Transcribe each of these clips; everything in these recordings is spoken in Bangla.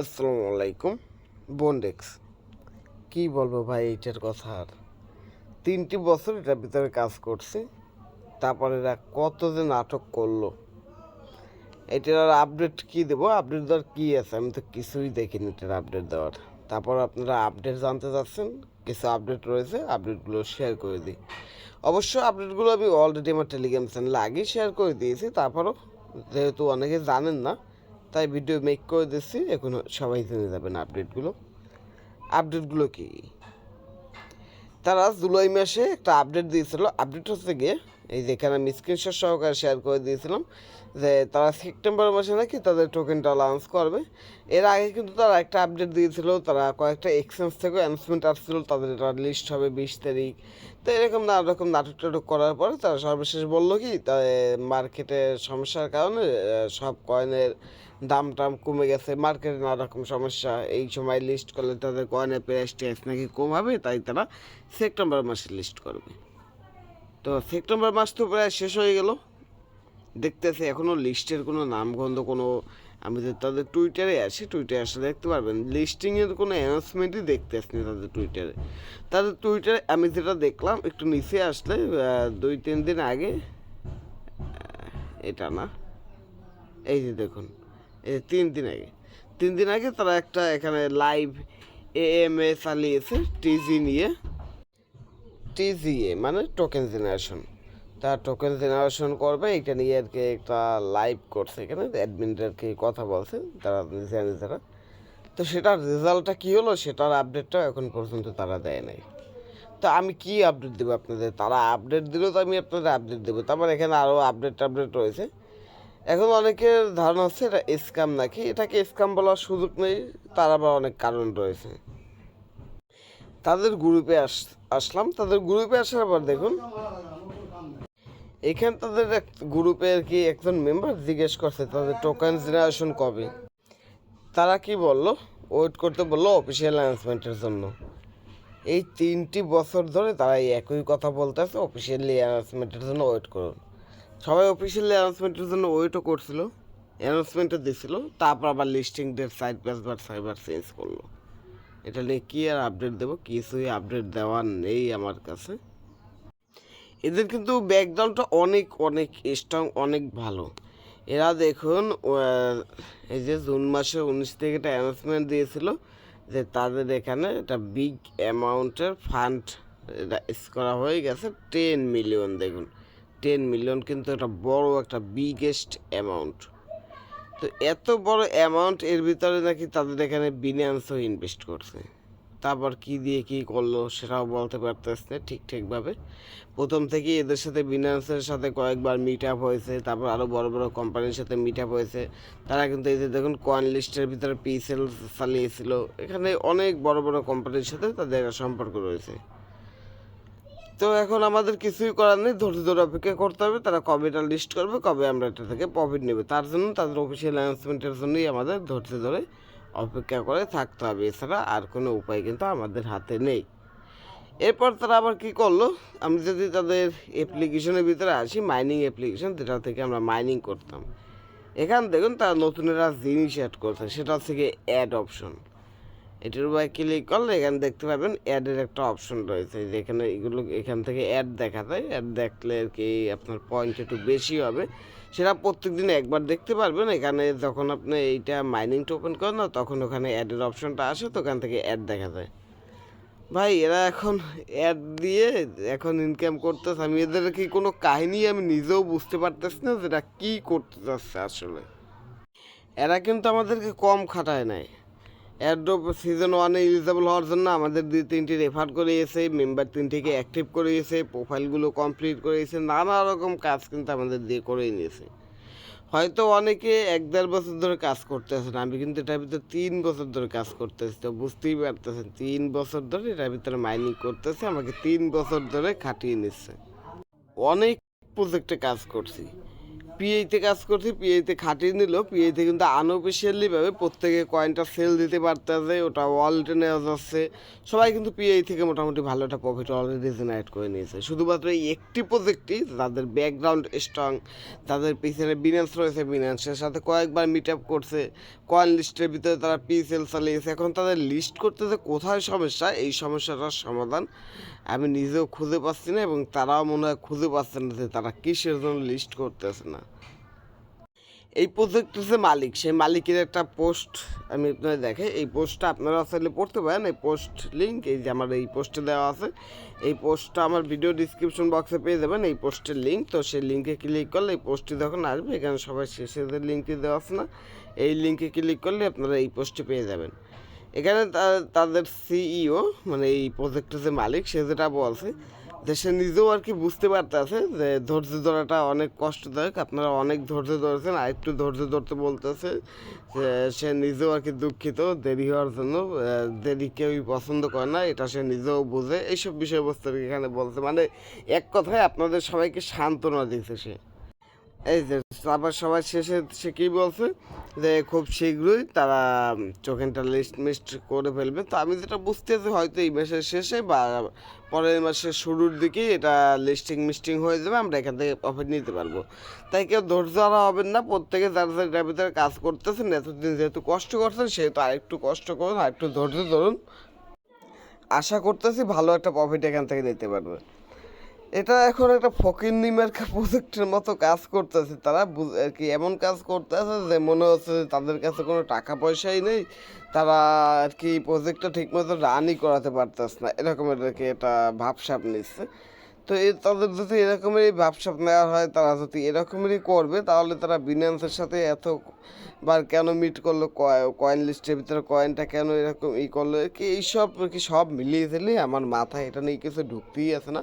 আসসালামু আলাইকুম বন্ডেক্স কি বলব ভাই, এইটার কথা আর। তিনটি বছর এটার ভিতরে কাজ করছে, তারপরে এরা কত যে নাটক করল। এটার আর আপডেট কি দেবো? আপডেট দেওয়ার কী আছে? আমি তো কিছুই দেখিনি এটার আপডেট দেওয়ার। তারপর আপনারা আপডেট জানতে চাচ্ছেন, কিছু আপডেট রয়েছে আপডেটগুলো শেয়ার করে দিই। অবশ্য আপডেটগুলো আমি অলরেডি আমার টেলিগ্রাম চ্যানেলে আগেই শেয়ার করে দিয়েছি, তারপরও যেহেতু অনেকে জানেন না তাই ভিডিও মেক করে দিচ্ছি এখন সবাই জেনে যাবেন আপডেটগুলো আপডেটগুলো কি? তারা জুলাই মাসে একটা আপডেট দিয়েছিল। আপডেট হচ্ছে গিয়ে এই যেখানে আমি স্ক্রিনশট সহকারে শেয়ার করে দিয়েছিলাম যে তারা সেপ্টেম্বর মাসে নাকি তাদের টোকেনটা লঞ্চ করবে। এর আগে কিন্তু তারা একটা আপডেট দিয়েছিল, তারা কয়েকটা এক্সচেঞ্জ থেকে অ্যানাউন্সমেন্ট আসছিল, তাদের এটা লিস্ট হবে বিশ তারিখ। তো এরকম নানা রকম নাটক টাটক করার পরে তারা সর্বশেষ বলল কি, তা মার্কেটের সমস্যার কারণে সব কয়েনের দাম টাম কমে গেছে। মার্কেটে নানা রকম সমস্যা, এই সময় লিস্ট করলে তাদের কয়েনের প্রাইস টেস নাকি কম হবে, তাই তারা সেপ্টেম্বর মাসে লিস্ট করবে। তো সেপ্টেম্বর মাস তো প্রায় শেষ হয়ে গেল। দেখতেছি এখনও লিস্টের কোনো নামগন্ধ, কোনো আমি যে তাদের টুইটারে আছি টুইটারে আসলে দেখতে পারবেন। লিস্টিংয়ের কোনো অ্যানাউন্সমেন্টই দেখতে আসনি তাদের টুইটারে তাদের টুইটারে আমি যেটা দেখলাম, একটু নিচে আসলে দুই, তিন দিন আগে এটা না, এই যে দেখুন, এই তিন দিন আগে। তিন দিন আগে তারা একটা এখানে লাইভ এ এম এ চালিয়েছে টিজি নিয়ে। টিজিএ মানে টোকেন জেনারেশন তার টোকেন জেনারেশন করবে, এটা নিয়ে আর কি একটা লাইভ করছে এখানে অ্যাডমিনদেরকে কথা বলছে, তারা নিজেরা নিজেরা তো সেটার রেজাল্টটা কী হলো, সেটার আপডেটটাও এখন পর্যন্ত তারা দেয় নাই। তো আমি কি আপডেট দেবো আপনাদের? তারা আপডেট দিলেও তো আমি আপনাদের আপডেট দেবো। তারপর এখানে আরও আপডেট আপডেট রয়েছে। এখন অনেকের ধারণা হচ্ছে এটা স্ক্যাম নাকি? এটাকে স্ক্যাম বলার সুযোগ নেই, তার আবার অনেক কারণ রয়েছে। তাদের গ্রুপে আস আসলাম। তাদের গ্রুপে আসার পর দেখুন, এখানে তাদের এক গ্রুপে আর কি একজন মেম্বার জিজ্ঞেস করছে, তাদের টোকেন জেনারেশন কবে? তারা কি বলল ওয়েট করতে বলল অফিসিয়াল অ্যানাউন্সমেন্টের জন্য। এই তিনটি বছর ধরে তারা একই কথা বলতে বলতেছে অফিসিয়ালি অ্যানাউন্সমেন্টের জন্য ওয়েট করুন। সবাই অফিসিয়ালি অ্যানাউন্সমেন্টের জন্য ওয়েটও করছিল অ্যানাউন্সমেন্টও দিছিল, তারপর আবার লিস্টিং ডেট সাইড পাঁচবার সাইবার চেঞ্জ করল। এটা নিয়ে কী আর আপডেট দেবো? কিছুই আপডেট দেওয়ার নেই আমার কাছে। এদের কিন্তু ব্যাকগ্রাউন্ডটা অনেক অনেক স্ট্রং অনেক ভালো। এরা দেখুন এই যে জুন মাসে উনিশ থেকে একটা অ্যানাউন্সমেন্ট দিয়েছিল যে তাদের এখানে একটা বিগ অ্যামাউন্টের ফান্ড করা হয়ে গেছে টেন মিলিয়ন দেখুন। টেন মিলিয়ন কিন্তু একটা বড় একটা বিগেস্ট অ্যামাউন্ট তো এত বড় অ্যামাউন্ট এর ভিতরে নাকি তাদের এখানে বিনান্সও ইনভেস্ট করছে। তারপর কি দিয়ে কি করল সেটাও বলতে পারতেছে না ঠিকঠাকভাবে প্রথম থেকে এদের সাথে বিনান্সের সাথে কয়েকবার মিট আপ হয়েছে, তারপর আরও বড় বড় কোম্পানির সাথে মিট আপ হয়েছে। তারা কিন্তু এই যে দেখুন কয়েন লিস্টের ভিতরে পিসেল চালিয়েছিল। এখানে অনেক বড় বড় কোম্পানির সাথে তাদের সম্পর্ক রয়েছে। তো এখন আমাদের কিছুই করার নেই, ধৈর্য ধরে অপেক্ষা করতে হবে, তারা কবে এটা লিস্ট করবে, কবে আমরা এটা থেকে প্রফিট নেবে। তার জন্য তাদের অফিসিয়াল অ্যানাউন্সমেন্টের জন্যই আমাদের ধৈর্য ধরে অপেক্ষা করে থাকতে হবে। এছাড়া আর কোনো উপায় কিন্তু আমাদের হাতে নেই। এরপর তারা আবার কি করল? আমি যদি তাদের অ্যাপ্লিকেশনের ভিতরে আসি মাইনিং অ্যাপ্লিকেশন যেটা থেকে আমরা মাইনিং করতাম, এখান দেখুন তারা নতুন একটা জিনিস অ্যাড করছে, সেটা হচ্ছে অ্যাড অপশন এটার উপরে ক্লিক করলে এখানে দেখতে পাবেন অ্যাডের একটা অপশন রয়েছে। যেখানে এগুলো, এখান থেকে অ্যাড দেখা যায়। অ্যাড দেখলে আর কি আপনার পয়েন্ট একটু বেশি হবে। সেটা প্রত্যেক দিন একবার দেখতে পারবেন। এখানে যখন আপনি এইটা মাইনিং টোকেন করেন না, তখন ওখানে অ্যাডের অপশনটা আসে, তো ওখান থেকে অ্যাড দেখা যায়। ভাই, এরা এখন অ্যাড দিয়ে এখন ইনকাম করতেছে। আমি এদের কি কোনো কাহিনী আমি নিজেও বুঝতে পারতেছি না যেটা কী করতে চাচ্ছে আসলে। এরা কিন্তু আমাদেরকে কম খাটায় নাই। অ্যাড্রপ সিজন ওয়ানে ইলিজেবল হওয়ার জন্য আমাদের দুই তিনটি রেফার করিয়েছে মেম্বার তিনটিকে অ্যাক্টিভ করিয়েছে প্রোফাইলগুলো কমপ্লিট করিয়েছে, নানা রকম কাজ কিন্তু আমাদের দিয়ে করেই নিয়েছে। হয়তো অনেকে এক দেড় বছর ধরে কাজ করতেছেন আমি কিন্তু এটার ভিতরে তিন বছর ধরে কাজ করতেছি, তো বুঝতেই পারতেছেন, তিন বছর ধরে এটার ভিতরে মাইনিং করতেছে, আমাকে তিন বছর ধরে খাটিয়ে নিচ্ছে। অনেক প্রজেক্টে কাজ করছি। পিএইতে কাজ করছি, পিএইতে খাটিয়ে নিল। পিএইতে কিন্তু আনঅফিসিয়ালি ভাবে প্রত্যেকে কয়েনটা সেল দিতে পারতেছে, ওটা ওয়ালেটে নেওয়া যাচ্ছে। সবাই কিন্তু পিএই থেকে মোটামুটি ভালো একটা প্রফিট অলরেডি জেনারেট করে নিয়েছে। শুধুমাত্র এই একটি প্রজেক্টই যাদের ব্যাকগ্রাউন্ড স্ট্রং তাদের পিছনে বিনান্স রয়েছে বিনান্সের সাথে কয়েকবার মিট আপ করছে। কয়েন লিস্টের ভিতরে তারা পি সেল চালিয়েছে। এখন তাদের লিস্ট করতে যে কোথায় সমস্যা? এই সমস্যাটার সমাধান আমি নিজেও খুঁজে পাচ্ছি না এবং তারাও মনে হয় খুঁজে পাচ্ছে না যে তারা কিসের জন্য লিস্ট করতেছে না। এই প্রজেক্টের যে মালিক। সেই মালিকের একটা পোস্ট আমি আপনাদের দেখে এই পোস্টটা আপনারা আসলে পড়তে পারেন। এই পোস্ট লিঙ্ক এই যে আমার এই পোস্টে দেওয়া আছে, এই পোস্টটা আমার ভিডিও ডিসক্রিপশন বক্সে পেয়ে যাবেন। এই পোস্টের লিঙ্ক তো সেই লিঙ্কে ক্লিক করলে এই পোস্টটি যখন আসবে, এখানে সবাই শেষে যে লিঙ্কটি দেওয়া আছে না, এই লিঙ্কে ক্লিক করলে আপনারা এই পোস্টটি পেয়ে যাবেন। এখানে তাদের সিইও মানে এই প্রজেক্টের যে মালিক, সে যেটা বলছে সে নিজেও আর কি বুঝতে পারতেছে যে ধৈর্য ধরাটা অনেক কষ্টদায়ক। আপনারা অনেক ধৈর্য ধরেছেন, আর একটু ধৈর্য ধরতে বলতেছে যে সে নিজেও আর কি দুঃখিত, দেরি হওয়ার জন্য দেরি কেউই পছন্দ করে না, এটা সে নিজেও বোঝে। এইসব বিষয়বস্তু এখানে বলছে। মানে এক কথায় আপনাদের সবাইকে সান্ত্বনা দিচ্ছে সে। এই যে, আবার সবার শেষে সে কী বলছে? যে খুব শীঘ্রই তারা টোকেনটা লিস্ট মিস্ট করে ফেলবে। তো আমি যেটা বুঝতেছি হয়তো এই মাসের শেষে বা পরের মাসের শুরুর দিকে এটা লিস্টিং মিস্টিং হয়ে যাবে, আমরা এখান থেকে প্রফিট নিতে পারব। তাই কেউ ধৈর্য হারা হবেন না, প্রত্যেকে যারা যারা এটার ভিতরে কাজ করতেছেন, এতদিন যেহেতু কষ্ট করছেন, সেহেতু আরেকটু কষ্ট করুন, আরেকটু ধৈর্য ধরুন। আশা করতেছি ভালো একটা প্রফিট এখান থেকে নিতে পারবে। এটা এখন একটা ফকির নিমের প্রজেক্টের মতো কাজ করতেছে। তারা আর কি এমন কাজ করতেছে যে মনে হচ্ছে তাদের কাছে কোনো টাকা পয়সাই নেই। তারা আর কি প্রজেক্টটা ঠিকমতো রানই করাতে পারতেছে না। এরকমের আর কি এটা ভাবসাপ নিচ্ছে। তো তাদের যদি এরকমেরই ভাবসাপ নেওয়া হয়, তারা যদি এরকমেরই করবে, তাহলে তারা বিনান্সের সাথে এত বার কেন মিট করল কয়েন লিস্টের ভিতরে কয়েনটা কেন এরকম ই করল, কি এইসব কি সব মিলিয়ে দিলে আমার মাথায় এটা নিয়ে কিছু ঢুকতেই আছে না।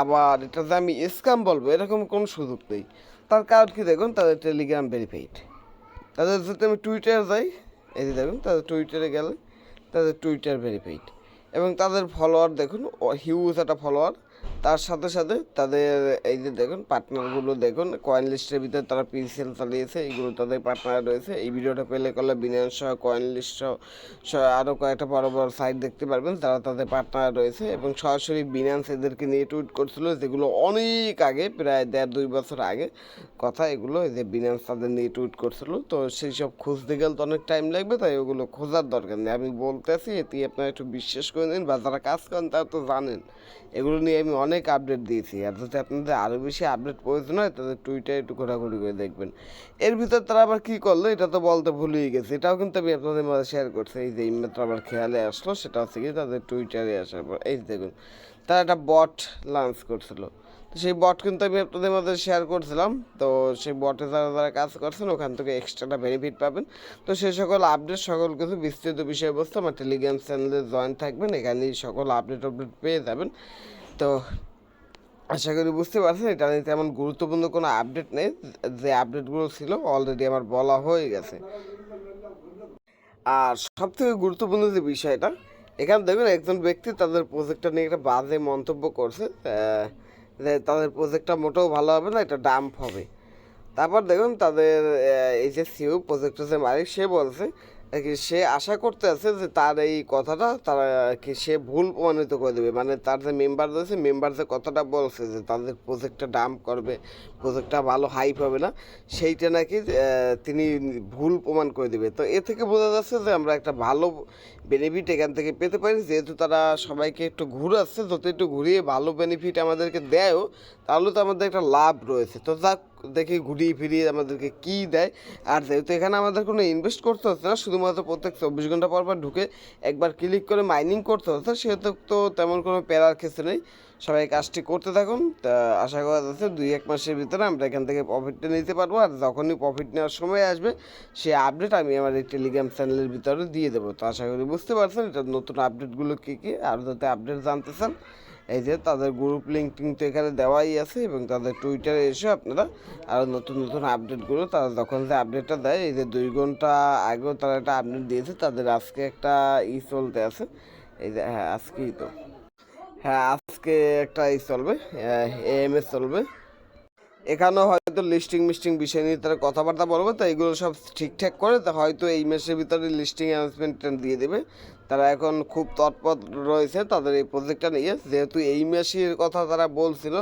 আবার এটা যে আমি স্ক্যাম বলব, এরকম কোনো সুযোগ নেই। তার কারণ কি দেখুন, তাদের টেলিগ্রাম ভেরিফাইড তাদের যদি আমি টুইটার যাই, এই যে দেখুন, তাদের টুইটারে গেলে তাদের টুইটার ভেরিফাইড এবং তাদের ফলোয়ার দেখুন হিউজ একটা ফলোয়ার তার সাথে সাথে তাদের এই যে দেখুন পার্টনারগুলো দেখুন কয়েন লিস্টের ভিতরে তারা পিসিএল চালিয়েছে, এইগুলো তাদের পার্টনার রয়েছে। এই ভিডিওটা পেলে করলে বিনিয়োগ সহ কয়েন লিস্ট সহ আরও কয়েকটা বড় বড় সাইট দেখতে পারবেন তারা তাদের পার্টনার রয়েছে। এবং সরাসরি বিনান্স এদেরকে নিয়ে টুইট করছিল, যেগুলো অনেক আগে, প্রায় দেড় দুই বছর আগে কথা, এগুলো এই যে বিনান্স তাদের নিয়ে টুইট করছিল। তো সেই সব খুঁজতে গেলে তো অনেক টাইম লাগবে, তাই ওগুলো খোঁজার দরকার নেই। আমি বলতেছি, এটি আপনারা একটু বিশ্বাস করে নিন বা যারা কাজ করেন তারা তো জানেন। এগুলো নিয়ে আমি অনেক আপডেট দিয়েছি। আর যদি আপনাদের আরও বেশি আপডেট প্রয়োজন হয় তাদের টুইটারে একটু ঘোরাঘুরি করে দেখবেন। এর ভিতর তারা আবার কী করল, এটা তো বলতে ভুলেই গেছে। এটাও কিন্তু আমি আপনাদের মাঝে শেয়ার করছি। এই যে ইমেত্র আবার খেয়ালে আসলো, সেটা হচ্ছে কি তাদের টুইটারে আসার পর। এই দেখুন, তারা একটা বট লঞ্চ করছিল। তো সেই বট কিন্তু আমি আপনাদের মধ্যে শেয়ার করছিলাম। তো সেই বটে যারা যারা কাজ করছেন, ওখান থেকে এক্সট্রাটা বেনিফিট পাবেন। তো সেই সকল আপডেট সকল কিছু বিস্তৃত বিষয়বস্তু আমার টেলিগ্রাম চ্যানেলে জয়েন থাকবেন। এখানেই সকল আপডেট আপডেট পেয়ে যাবেন। তো আশা করি বুঝতে পারছেন, এটা নিয়ে তেমন গুরুত্বপূর্ণ কোনো আপডেট নেই। যে আপডেটগুলো ছিল অলরেডি আমার বলা হয়ে গেছে। আর সব থেকে গুরুত্বপূর্ণ যে বিষয়টা, এখানে দেখুন, একজন ব্যক্তি তাদের প্রজেক্টটা নিয়ে একটা বাজে মন্তব্য করছে যে তাদের প্রজেক্টটা মোটেও ভালো হবে না, এটা ডাম্প হবে। তারপর দেখুন, তাদের এই যে সিও প্রজেক্টের যে মালিক, সে বলছে সে আশা করতে আছে যে তার এই কথাটা তারা কি সে ভুল প্রমাণিত করে দেবে। মানে তার যে মেম্বার রয়েছে মেম্বার যে কথাটা বলছে যে তাদের প্রজেক্টটা ডাম্প করবে প্রজেক্টটা ভালো হাইপ হবে না, সেইটা নাকি তিনি ভুল প্রমাণ করে দেবে। তো এ থেকে বোঝা যাচ্ছে যে আমরা একটা ভালো বেনিফিট এখান থেকে পেতে পারি। যেহেতু তারা সবাইকে একটু ঘুরাচ্ছে যত একটু ঘুরিয়ে ভালো বেনিফিট আমাদেরকে দেয়ও, তাহলে তো আমাদের একটা লাভ রয়েছে। তো যাক দেখি ঘুরিয়ে ফিরিয়ে আমাদেরকে কি দেয়। আর যেহেতু এখানে আমাদের কোনো ইনভেস্ট করতে হচ্ছে না, শুধুমাত্র প্রত্যেক চব্বিশ ঘণ্টা পর পর ঢুকে একবার ক্লিক করে মাইনিং করতে হচ্ছে, সেহেতু তো তেমন কোনো প্যারার ক্ষেত্রে নেই। সবাই কাজটি করতে থাকুন। তা আশা করা যাচ্ছে দুই এক মাসের ভিতরে আমরা এখান থেকে প্রফিটটা নিতে পারব। আর যখনই প্রফিট নেওয়ার সময় আসবে সেই আপডেট আমি আমার এই টেলিগ্রাম চ্যানেলের ভিতরে দিয়ে দেবো। তো আশা করি বুঝতে পারছেন, এটা নতুন আপডেটগুলো কী কী, আর যাতে আপডেট জানতে চান এই যে তাদের গ্রুপ লিঙ্ক টিঙ্ক তো এখানে দেওয়াই আছে এবং তাদের টুইটারে এসে আপনারা আরও নতুন নতুন আপডেটগুলো তারা যখন যে আপডেটটা দেয়, এই যে দুই ঘণ্টা আগেও তারা একটা আপডেট দিয়েছে, তাদের আজকে একটা ই চলতে আছে। এই যে হ্যাঁ আজকেই তো। হ্যাঁ আজকে একটা ই চলবে এম, এস চলবে। এখানেও হয়তো লিস্টিং মিস্টিং বিষয় নিয়ে তারা কথাবার্তা বলবে, তো এগুলো সব ঠিকঠাক করে, তা হয়তো এই মাসের ভিতরে লিস্টিং অ্যানাউন্সমেন্ট দিয়ে দেবে। তারা এখন খুব তৎপর রয়েছে তাদের এই প্রজেক্টটা নিয়ে। যেহেতু এই মাসের কথা তারা বলছিল,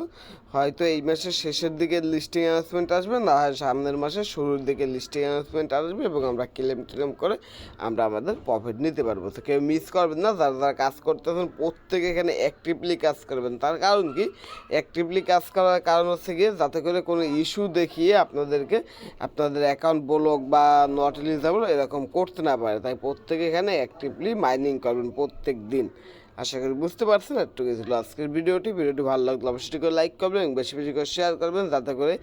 হয়তো এই মাসের শেষের দিকে লিস্টিং অ্যানাউন্সমেন্ট আসবে, না হয় সামনের মাসের শুরুর দিকে লিস্টিং অ্যানাউন্সমেন্ট আসবে এবং আমরা ক্লেম টেলেম করে আমরা আমাদের প্রফিট নিতে পারব। তো কেউ মিস করবেন না, যারা যারা কাজ করতেছেন, প্রত্যেকে এখানে অ্যাক্টিভলি কাজ করবেন। তার কারণ কি? অ্যাক্টিভলি কাজ করার কারণ হচ্ছে গিয়ে যাতে করে কোনো ইস্যু দেখিয়ে আপনাদেরকে, আপনাদের অ্যাকাউন্ট ব্লক বা নট এলিজেবল এরকম করতে না পারে। তাই প্রত্যেকে এখানে অ্যাক্টিভলি মাইনিং করবেন প্রত্যেক দিন আশা করি বুঝতে পারছেন একটু ছিল আজকের ভিডিওটি ভিডিওটি ভালো লাগল অবশ্যই করে লাইক করবেন এবং বেশি বেশি করে শেয়ার করবেন যাতে করে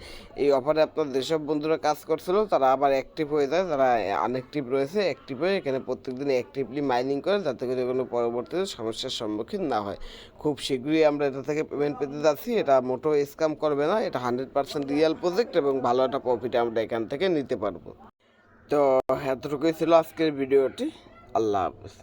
এই অফারে আপনার যেসব বন্ধুরা কাজ করছিল, তারা আবার অ্যাক্টিভ হয়ে যায় তারা আনঅ্যাক্টিভ রয়েছে অ্যাক্টিভ হয়ে এখানে প্রত্যেকদিন অ্যাক্টিভলি মাইনিং করে যাতে করে কোনো পরবর্তীতে সমস্যার সম্মুখীন না হয়। খুব শীঘ্রই আমরা এটা থেকে পেমেন্ট পেতে যাচ্ছি, এটা মোটো স্ক্যাম করবে না, এটা হান্ড্রেড পার্সেন্ট রিয়েল প্রজেক্ট এবং ভালো একটা প্রফিট আমরা এখান থেকে নিতে পারব। তো এতটুকুই ছিল আজকের ভিডিওটি, আল্লাহ হাফিজ।